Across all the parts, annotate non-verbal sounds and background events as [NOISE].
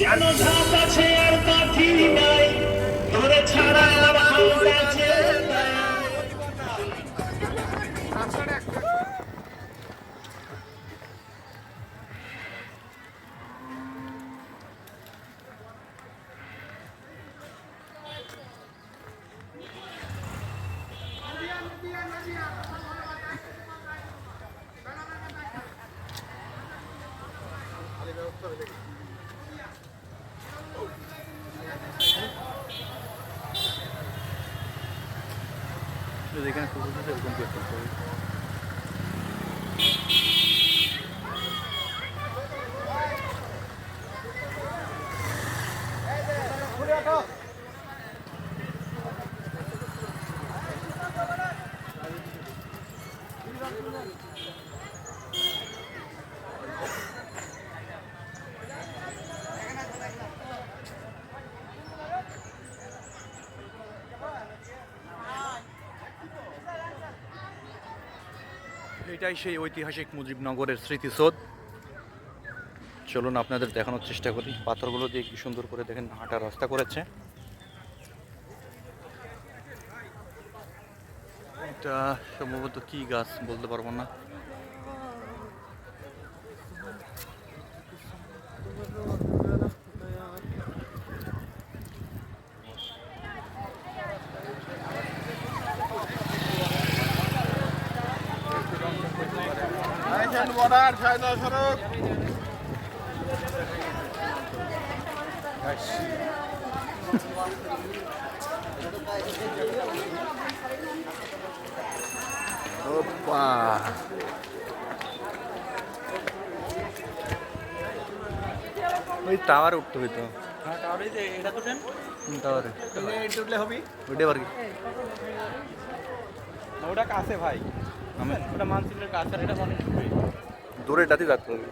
যেন ধাপ আছে আর কাঠি নাই। ধরে ছাড়া যেখানে কুকুর আছে ওরকম এটাই সেই ঐতিহাসিক মুজিবনগরের স্মৃতিসৌধ। চলুন আপনাদের দেখানোর চেষ্টা করি। পাথরগুলো দিয়ে কি সুন্দর করে দেখেন হাঁটা রাস্তা করেছে। এটা সম্ভবত কি গাছ বলতে পারব না। ওপা [LAUGHS] ওই টাওয়ারে উঠতে হইতো হ্যাঁ টাওয়ারে যে এটা তো ট্রেন টাওয়ারে উঠলে হবি? আবার ওটা কাছে ভাই। ডাতে থাকতে হবে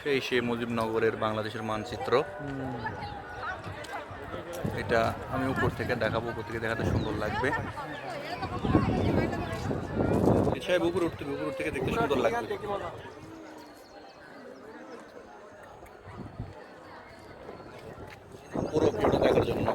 সেই সে মুজিবনগরের বাংলাদেশের মানচিত্র। এটা আমি উপর থেকে দেখাবো উপর থেকে দেখাতে সুন্দর লাগবে। সাহেব উপরে উঠতে উপর থেকে দেখতে সুন্দর লাগবে। পুরো ভিডিও দেখার জন্য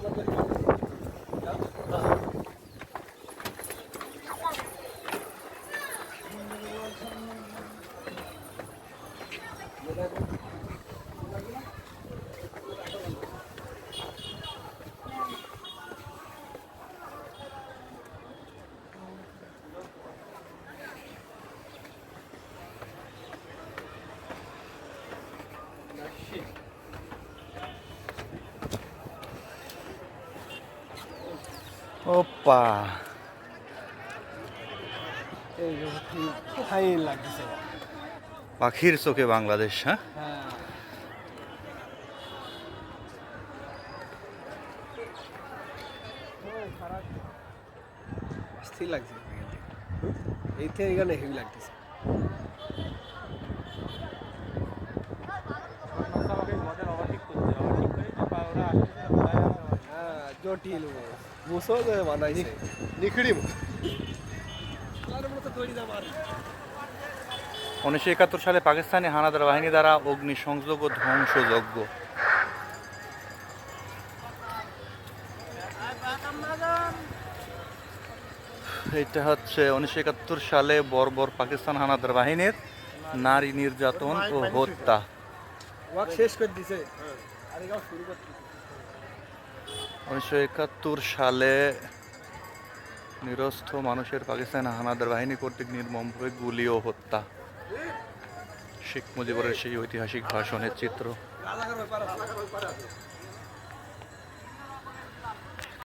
ওপা পাখির চোখে বাংলাদেশ হ্যাঁ? হ্যাঁ স্থির লাগছে এই থেকে এখানে হেভি লাগতেছে। হ্যাঁ জটিল মুসো বানাইছে নিখড়ি উনিশশো একাত্তর সালে পাকিস্তানি হানাদার বাহিনী দ্বারা অগ্নিসংযোগ ও ধ্বংসযজ্ঞ। এটা হচ্ছে উনিশশো একাত্তর সালে বর্বর পাকিস্তান হানাদার বাহিনীর নারী নির্যাতন ও হত্যা। শেষ করে দিছে। উনিশশো একাত্তর সালে নিরস্থ মানুষের পাকিস্তান হানাদার বাহিনী কর্তৃক নির্মমভাবে গুলি ও হত্যা। শেখ মুজিবুরের সেই ঐতিহাসিক ভাষণের চিত্র।